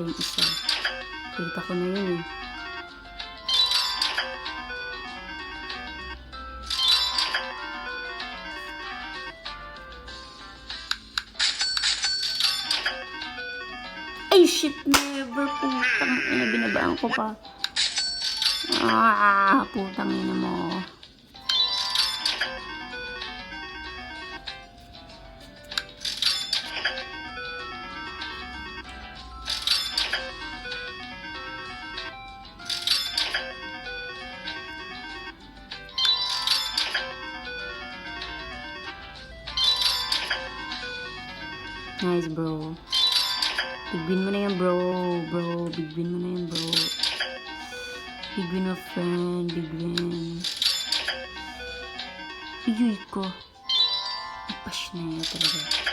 pa yung isa. Kita ko na yun eh. Ay, shit, never. Putang ina, binabaan ko pa. Ah, putang ina mo. Nice, bro. Big win mo na yan, bro. Bro, big win mo na yan, bro. Big win, my friend. Big win. Iyuy ko. Ipash na yan talaga.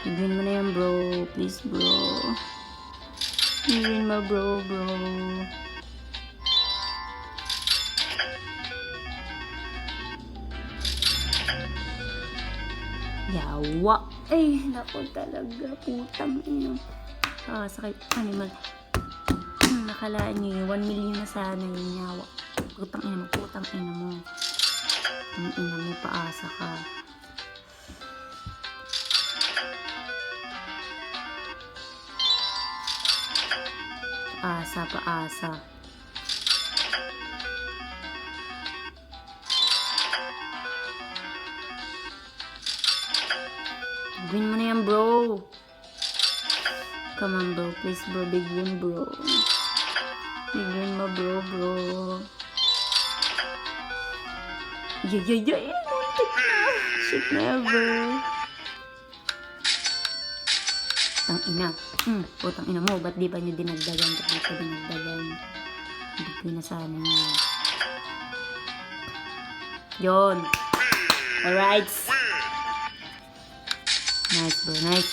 Win mo na yan, bro. Please, bro. Win mo, bro, bro. Yawa. Ay, nako talaga. Putang ina. Ah, sakit. Animal. Nakalaan niyo yung 1 million na sana yung yawa. Putang ina mo, putang ina mo. Putang ina mo, paasa ka. Paasa, paasa. Win mo na yan, bro. Come on, bro. Please, bro. Big win, bro. Big win mo, bro, bro. Yeah, yeah, yeah. Shit, never. Putang ina. Hmm, putang ina mo. Ba't di ba nyo dinagdagan? Ba't pa dinagdagan? Hindi ko na sana yun. Alright. Nice, bro. Nice.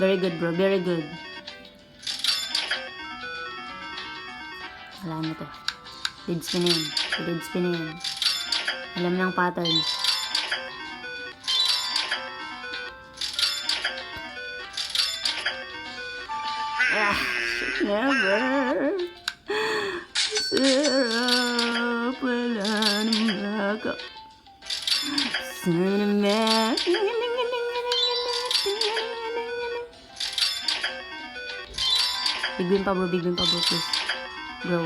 Very good, bro. Very good. Wala na to. Dead spin yun. Dead spin yun. Alam ng pattern. Never. Maka. Sana man. Big win pa bro, big win pa bro, please. Bro.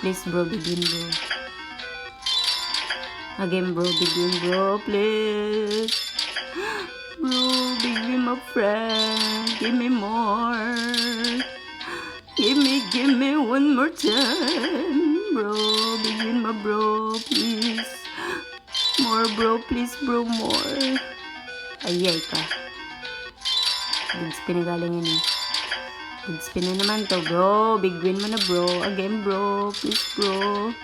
Please bro, big win bro. Again bro, big win bro, please. Bro, big win my friend. Give me more. Give me, give me one more time. Bro, big win my bro, please. More bro, please bro, more. Ayay ka. Big spin na galing yun eh. Big spin na naman to, bro. Big win mo na, bro. Again, bro. Please, bro.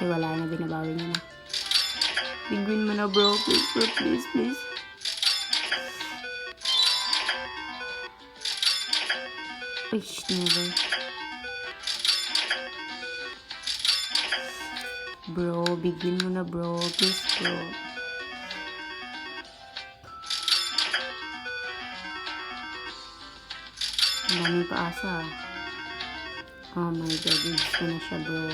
Ay, wala na. Binabawi niya na. Big win mo na, bro. Please, bro. Please, please. Пишневый. Bro, bigin mo na bro. Kiss bro. Ang daming paasa. Oh my god, gigs ko na siya bro.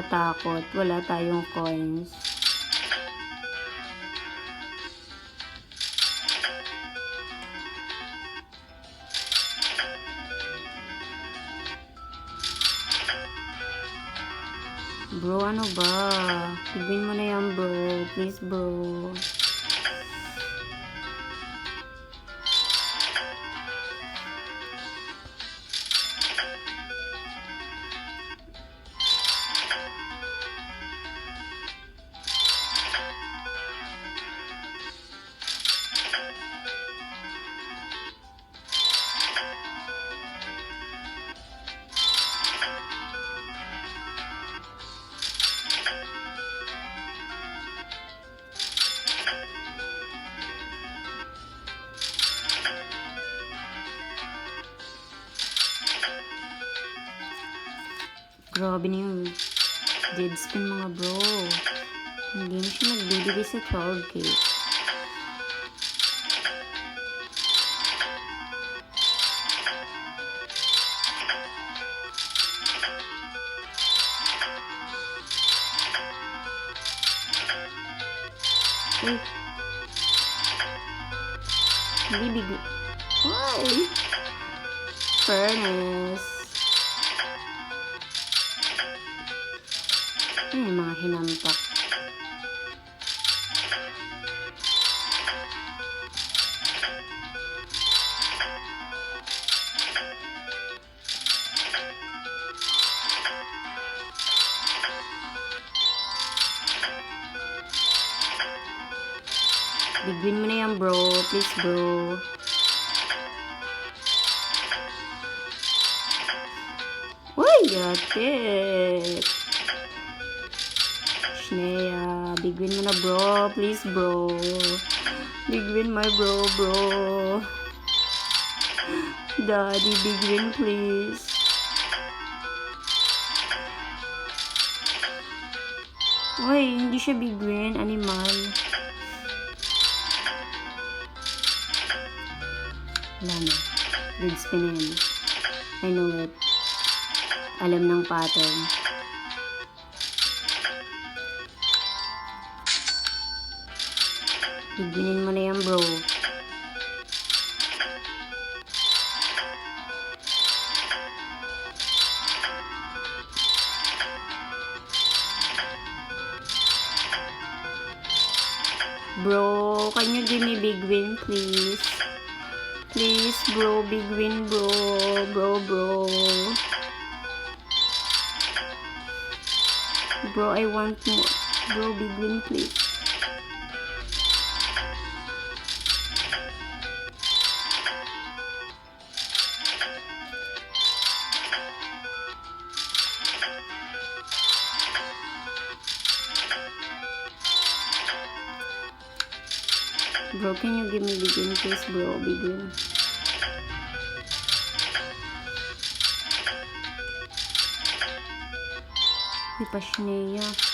Nakakatakot. Wala tayong coins. Grabe na yung dead spin mga bro. Hindi na siya nagbibigay sa 12k. Bigwin mo na yan, bro. Please, bro. Uy, yatik. Shnea, big win mo na bro. Please bro. Big win my bro, bro. Daddy, big win please. Uy, hindi siya big win. Animal. Wala na. Big spin na yan. I know it. Alam ng pattern. Biginin mo na yan. Bro, Bro, I want more. Bro, big win, please. Bro, can you give me big win, please, bro? Big win. Uy, Pashnea. Ay,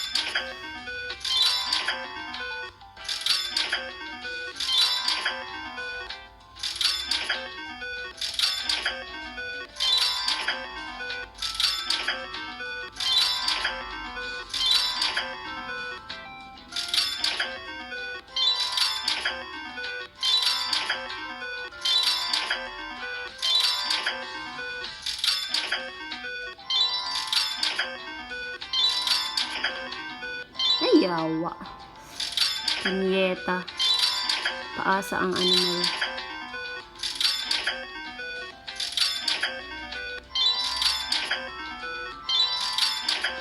Pinyeta. Paasa ang animal.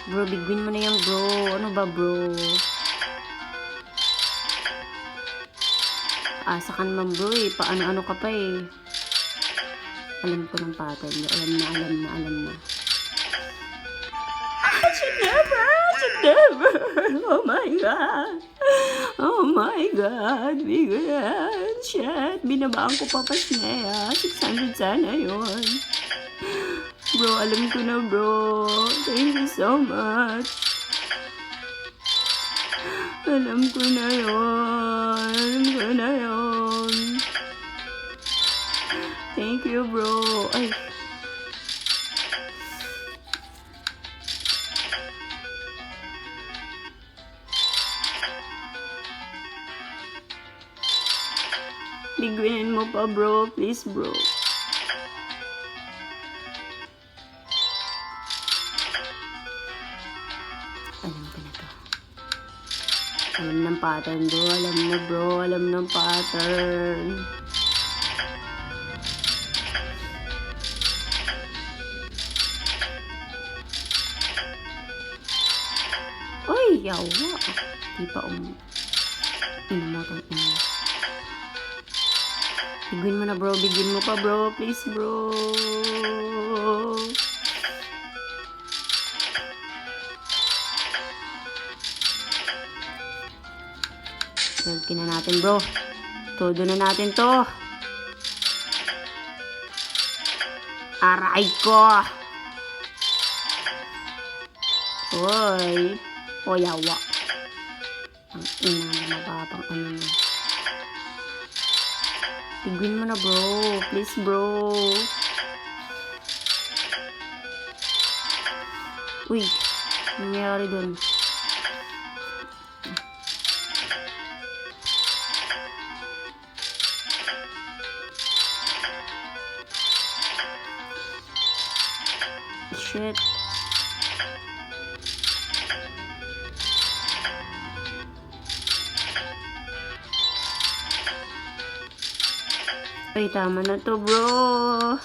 Bro, bigwin mo na yan, bro. Ano ba, bro? Asa ka naman, bro, eh. Paano-ano ka pa, eh. Alam ko ng pattern. Alam na, alam na, alam na. I should never, should never. Oh my God. Oh my God. Bigyan. Shit. Binabaan ko pa pa siya. 600 sana yun. Bro, alam ko na bro. Thank you so much. Alam ko na yun. Alam ko na yun. Thank you bro. Ay. Bigwinin mo pa bro. Please bro. Alam ko na to. Alam ng pattern bro. Alam na bro. Alam ng pattern. Uy, yawa. Di pa um... Ino mo tong ino. Bigwin mo na bro. Bigwin mo pa bro. Please bro. Lagyan na natin bro. Todo na natin to. Aray ko. Hoy. O yawa. Ang ina na mababang ano na. Tigwin mo na bro. Please bro. Uy. Nangyari dun. Shit. Ay, tama na to, bro.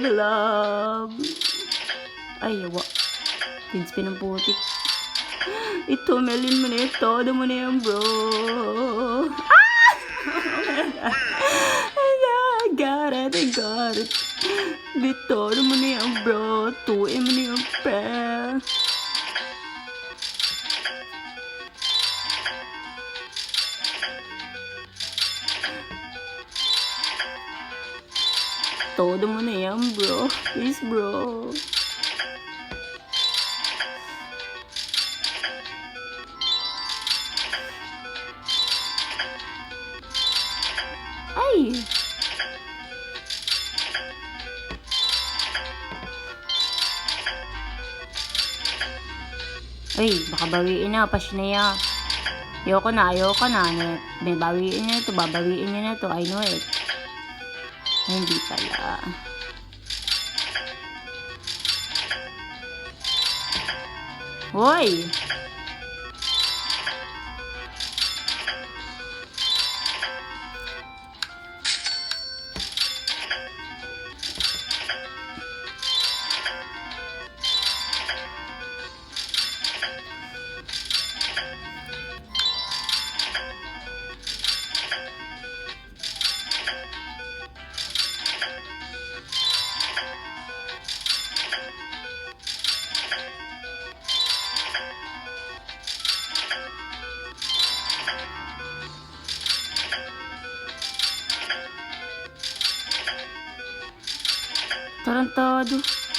Baby love. Ay, yawa. Tinspin ng putik. Ito, melin mo na ito. Todo mo na yan, bro. Bro. Ay! Ay, baka bawiin na, pasnaya. Ayoko na, ayoko na. Ano, May bawiin niya ito, babawiin niya na ito. I know it. Hindi pala. Hoy! Tarantado. Big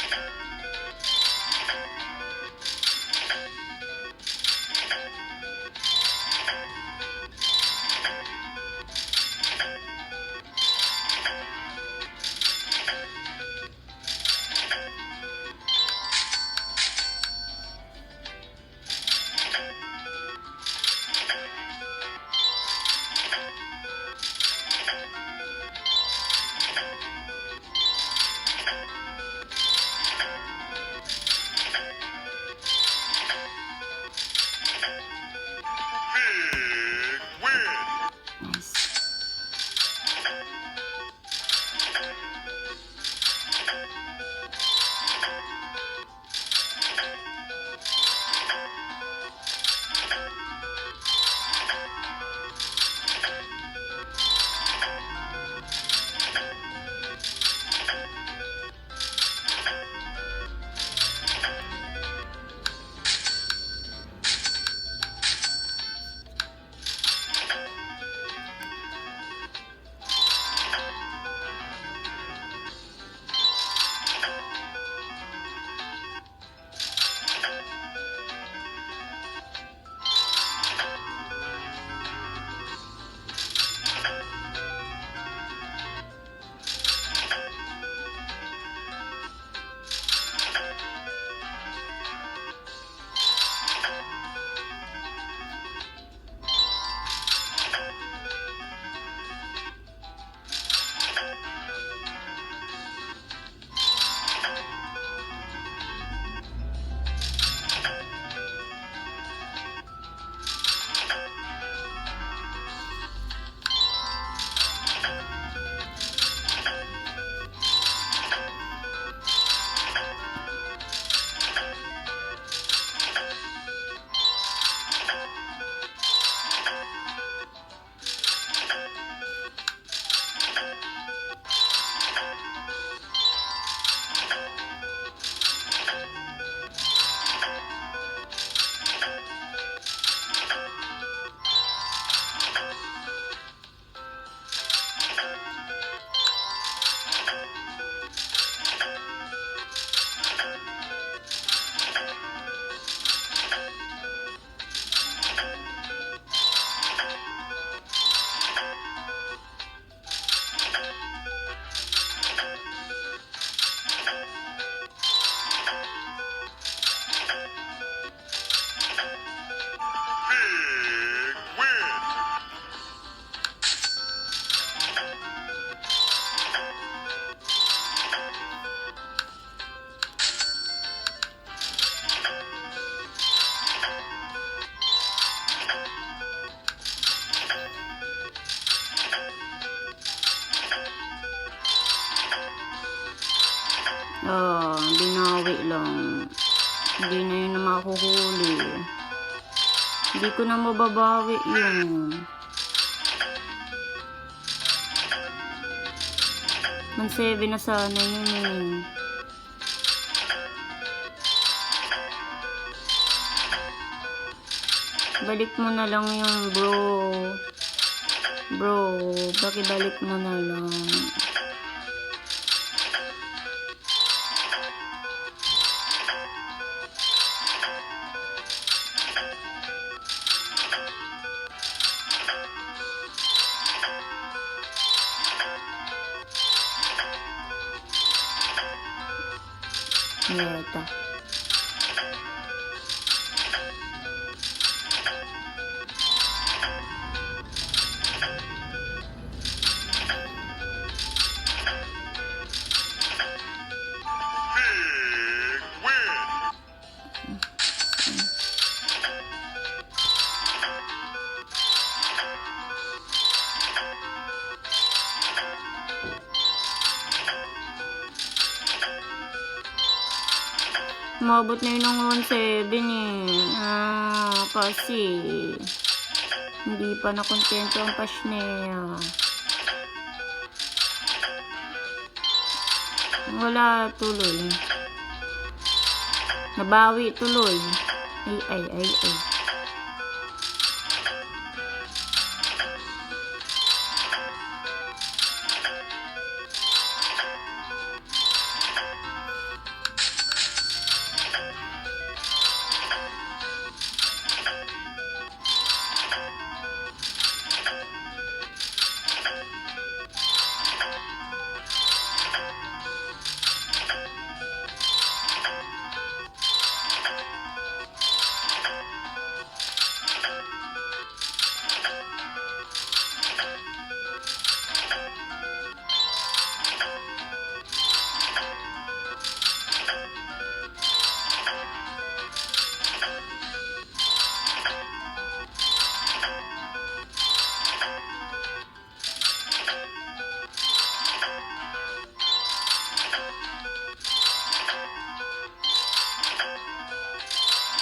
binawi lang. Hindi na yun na makuhuli. Hindi ko na mababawi yun. Man 7 na sana yun eh. Balik mo na lang yung bro. Bro, bakibalik mo na lang. Neta. Big Umabot na yun ng 1.7 eh. Ah, kasi hindi pa nakontento ang pasneya. Wala tuloy. Nabawi tuloy. Ay, ay, ay, ay.